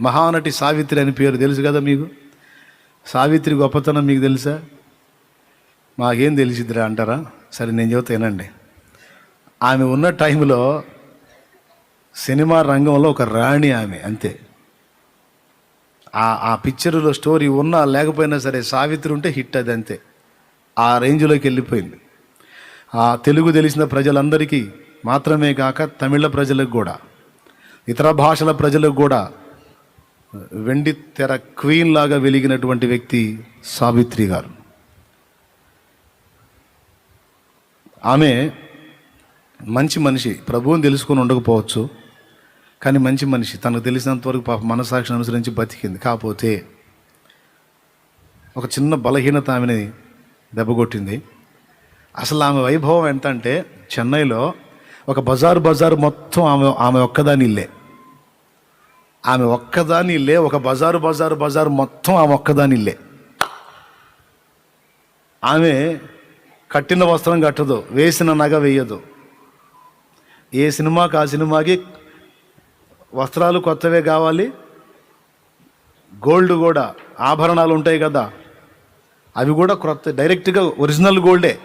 మహానటి సావిత్రి అని పేరు తెలుసు కదా మీకు? సావిత్రి గొప్పతనం మీకు తెలుసా? మాకేం తెలిసిద్దిరా అంటారా? సరే నేను చెబుతా వినండి. ఆమె ఉన్న టైంలో సినిమా రంగంలో ఒక రాణి ఆమె అంతే. ఆ ఆ పిక్చర్లో స్టోరీ ఉన్నా లేకపోయినా సరే సావిత్రి ఉంటే హిట్ అది అంతే. ఆ రేంజ్లోకి వెళ్ళిపోయింది. ఆ తెలుగు తెలిసిన ప్రజలందరికీ మాత్రమే కాక తమిళ ప్రజలకు కూడా ఇతర భాషల ప్రజలకు కూడా వెండి తెర క్వీన్ లాగా వెలిగినటువంటి వ్యక్తి సావిత్రి గారు. ఆమె మంచి మనిషి ప్రభువుని తెలుసుకొని ఉండకపోవచ్చు కానీ మంచి మనిషి. తనకు తెలిసినంత వరకు పాప మనసాక్షిని అనుసరించి బతికింది. కాకపోతే ఒక చిన్న బలహీనత ఆమెని దెబ్బకొట్టింది అసలు ఆమె వైభవం ఎంత అంటే చెన్నైలో ఒక బజారు బజారు మొత్తం ఆమె ఆమె ఒక్కదాని ఇల్లే. ఆమె ఒక్కదాని ఇల్లే ఒక బజారు బజారు బజారు మొత్తం ఆమె ఒక్కదాని ఇల్లే. ఆమె కట్టిన వస్త్రం కట్టదు వేసిన నగ వేయదు. ఏ సినిమాకి ఆ సినిమాకి వస్త్రాలు కొత్తవే కావాలి? గోల్డ్ కూడా ఆభరణాలు ఉంటాయి కదా. అవి కూడా క్రొత్త డైరెక్ట్గా ఒరిజినల్ గోల్డే.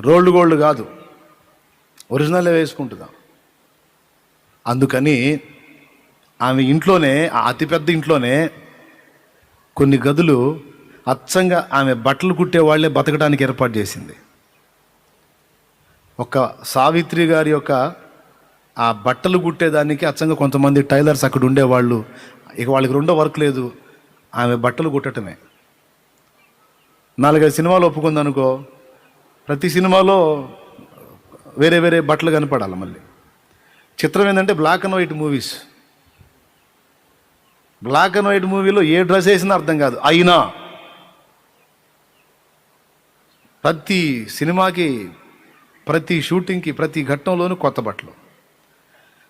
రోల్డ్ గోల్డ్ కాదు. ఒరిజినలే వేసుకుంటుందా అందుకని ఆమె ఇంట్లోనే ఆ అతిపెద్ద ఇంట్లోనే కొన్ని గదులు అచ్చంగా ఆమె బట్టలు కుట్టే వాళ్ళే బతకడానికి ఏర్పాటు చేసింది. ఒక సావిత్రి గారి యొక్క ఆ బట్టలు కుట్టేదానికి అచ్చంగా కొంతమంది టైలర్స్ అక్కడ ఉండేవాళ్ళు. ఇక వాళ్ళకి రెండో వర్క్ లేదు. ఆమె బట్టలు కుట్టటమే. నాలుగైదు సినిమాలు ఒప్పుకుందనుకో ప్రతి సినిమాలో వేరే వేరే బట్టలు కనపడాలి మళ్ళీ. చిత్రం ఏంటంటే black and white movies black and white మూవీలో ఏ డ్రెస్ వేసినా అర్థం కాదు. అయినా ప్రతి సినిమాకి ప్రతి షూటింగ్కి ప్రతి ఘట్టంలోనూ కొత్త బట్టలు.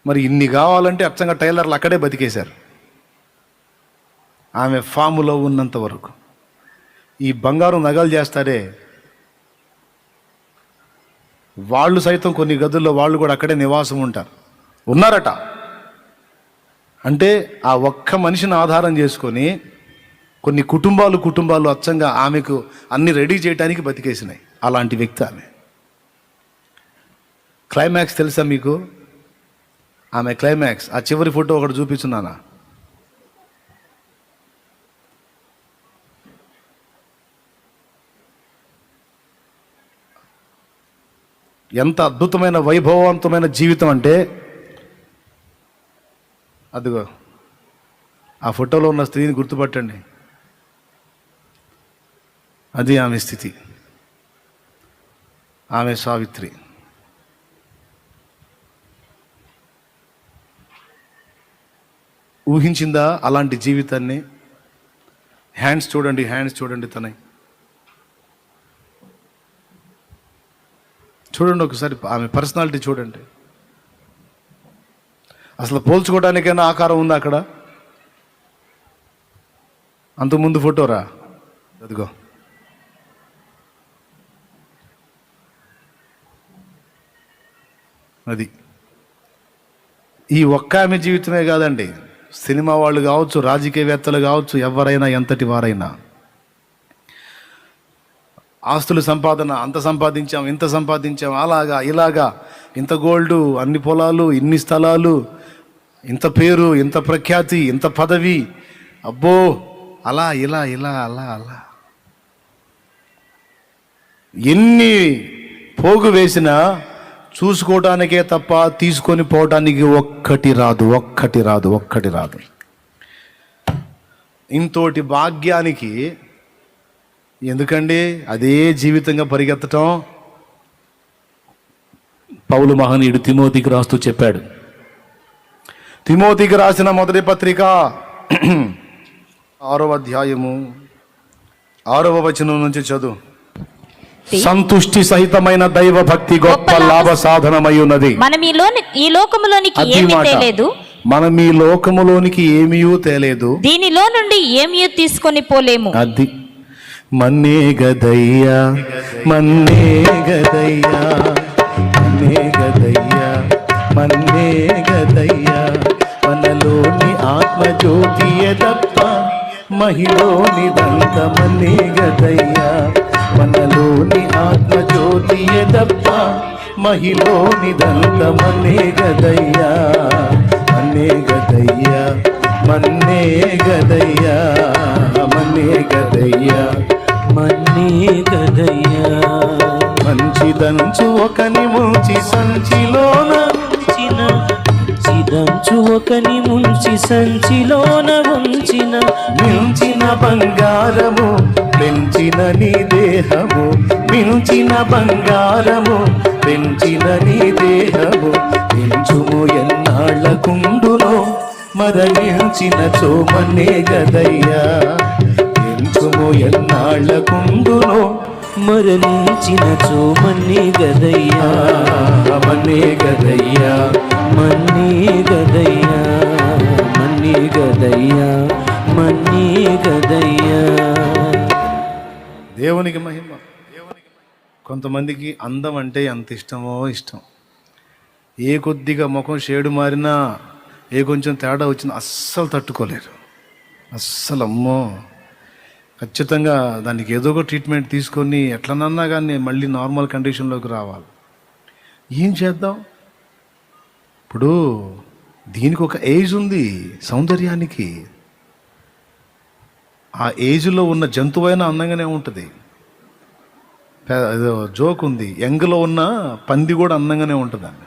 మరి ఇన్ని కావాలంటే అచ్చంగా టైలర్లు అక్కడే బతికేశారు. ఆమె ఫాములో ఉన్నంత వరకు. ఈ బంగారం నగలు చేస్తారే? వాళ్ళు సైతం కొన్ని గదుల్లో వాళ్ళు కూడా అక్కడే నివాసం ఉంటారు. ఉన్నారట. అంటే ఆ ఒక్క మనిషిని ఆధారం చేసుకొని కొన్ని కుటుంబాలు కుటుంబాలు అచ్చంగా ఆమెకు అన్ని రెడీ చేయడానికి బతికేసినాయి. అలాంటి వ్యక్తి ఆమె. క్లైమాక్స్ తెలుసా మీకు? ఆమె క్లైమాక్స్. ఆ చివరి ఫోటో ఒకటి చూపిస్తున్నానా? ఎంత అద్భుతమైన వైభవవంతమైన జీవితం అంటే అదిగో ఆ ఫోటోలో ఉన్న స్త్రీని గుర్తుపట్టండి. అది ఆమె స్థితి. ఆమె సావిత్రి. ఊహించిందా అలాంటి జీవితాన్ని? హ్యాండ్స్ చూడండి హ్యాండ్స్ చూడండి తనై. చూడండి ఒకసారి ఆమె పర్సనాలిటీ చూడండి. అసలు పోల్చుకోవడానికైనా ఆకారం ఉందా అక్కడ? అంతకుముందు ఫోటోరా అదిగో. అది. ఈ ఒక్క ఆమె జీవితమే కాదండి. సినిమా వాళ్ళు కావచ్చు రాజకీయవేత్తలు కావచ్చు ఎవరైనా ఎంతటి వారైనా. ఆస్తుల సంపాదన అంత సంపాదించాం ఇంత సంపాదించాం అలాగా ఇలాగా. ఇంత గోల్డ్ అన్ని పొలాలు ఇన్ని స్థలాలు ఇంత పేరు ఇంత ప్రఖ్యాతి ఇంత పదవి. అబ్బో అలా ఇలా ఇలా అలా అలా. ఎన్ని పోగు వేసినా చూసుకోవటానికే తప్ప తీసుకొని పోవటానికి ఒక్కటి రాదు ఒక్కటి రాదు ఒక్కటి రాదు. ఇంతోటి భాగ్యానికి ఎందుకండి అదే జీవితంగా పరిగెత్తటం? పౌలు మహనీయుడు తిమోతికి రాస్తూ చెప్పాడు తిమోతికి రాసిన మొదటి పత్రిక ఆరవ అధ్యాయము ఆరవ వచనం నుంచి చదువు. సంతుష్టి సహితమైన దైవ భక్తి గొప్ప లాభ సాధనమై ఉన్నది మనం ఈ లోని ఈ లోకములోనికి ఏమీ తేలేదు. మనం ఈ లోకములోనికి ఏమీయూ తేలేదు. దీనిలో నుండి ఏమీ తీసుకొని పోలేము. అది మన్నే గదయ్యా మన్నే గదయ్యా మన్నే గదయ్యా మన్నే గదయ్యా. మహిలోనిదంత మన్నే గదయ్యా మనలోని ఆత్మజ్యోతియే తప్ప మహిలోనిదంత మన్నే గదయ్యా మన్నే గదయ్యా మన్నే గదయ్యా మన్నే గదయ్యా మన్నే గదయ్యా మంచిదంచు ఒకని ముంచి సంచిలోన ఉంచిన చిదంచు ఒకని ముంచి సంచిలోన ఉంచిన మించిన బంగారము పెంచిన నీ దేహము మించిన బంగారము పెంచిన నీ దేహము పెంచుము ఎన్నాళ్ళకుండునో మరణించిన చోమనే గదయ్యా. పెంచుము ఎన్నాళ్ళకుండునో మరణించిన చోమన్నే గదయ్యా. మనే గదయ్యా. మన్నే గదయ్యా మన్నే గదయ్యా దేవునికి మహిమ. కొంతమందికి అందం అంటే ఎంత ఇష్టమో ఇష్టం. ఏ కొద్దిగా ముఖం షేడు మారినా ఏ కొంచెం తేడా వచ్చినా అస్సలు తట్టుకోలేరు. అస్సలు అమ్మో. ఖచ్చితంగా దానికి ఏదో ఒక ట్రీట్మెంట్ తీసుకొని ఎట్లనన్నా కానీ మళ్ళీ నార్మల్ కండిషన్లోకి రావాలి. ఏం చేద్దాం? ఇప్పుడు దీనికి ఒక ఏజ్ ఉంది సౌందర్యానికి. ఆ ఏజ్లో ఉన్న జంతువైనా అందంగానే ఉంటుంది. జోక్ ఉంది. యంగ్లో ఉన్న పంది కూడా అందంగానే ఉంటుందండి.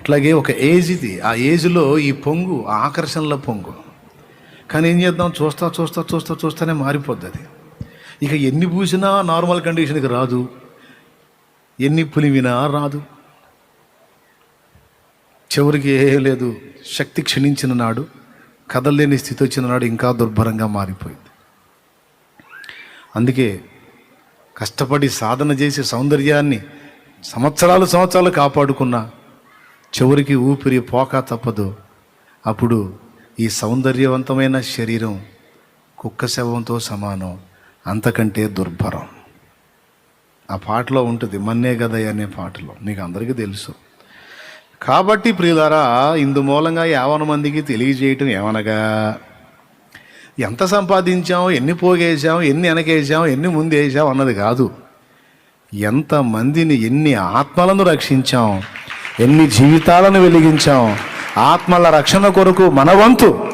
అట్లాగే ఒక ఏజ్ ఇది. ఆ ఏజ్లో ఈ పొంగు ఆ ఆకర్షణల పొంగు. కానీ ఏం చేద్దాం? చూస్తా చూస్తా చూస్తా చూస్తానే మారిపోద్ది అది. ఇక ఎన్ని పూసినా నార్మల్ కండిషన్కి రాదు. ఎన్ని పులివినా రాదు. చివరికి ఏ లేదు శక్తి క్షీణించిన నాడు కదలలేని స్థితి వచ్చిన నాడు ఇంకా దుర్భరంగా మారిపోయింది. అందుకే కష్టపడి సాధన చేసి సౌందర్యాన్ని సంవత్సరాలు సంవత్సరాలు కాపాడుకున్న చివరికి ఊపిరి పోక తప్పదు. అప్పుడు ఈ సౌందర్యవంతమైన శరీరం కుక్క శవంతో సమానం అంతకంటే దుర్భరం. ఆ పాటలో ఉంటుంది మన్నే గదయ్య అనే పాటలో. మీకు అందరికీ తెలుసు. కాబట్టి ప్రియులారా ఇందు మూలంగా యావన మందికి తెలియజేయటం ఏమనగా ఎంత సంపాదించాం ఎన్ని పోగేసాం ఎన్ని వెనకేసాం ఎన్ని ముందేసాం అన్నది కాదు. ఎంతమందిని ఎన్ని ఆత్మలను రక్షించాం ఎన్ని జీవితాలను వెలిగించాం ఆత్మల రక్షణ కొరకు మనవంతు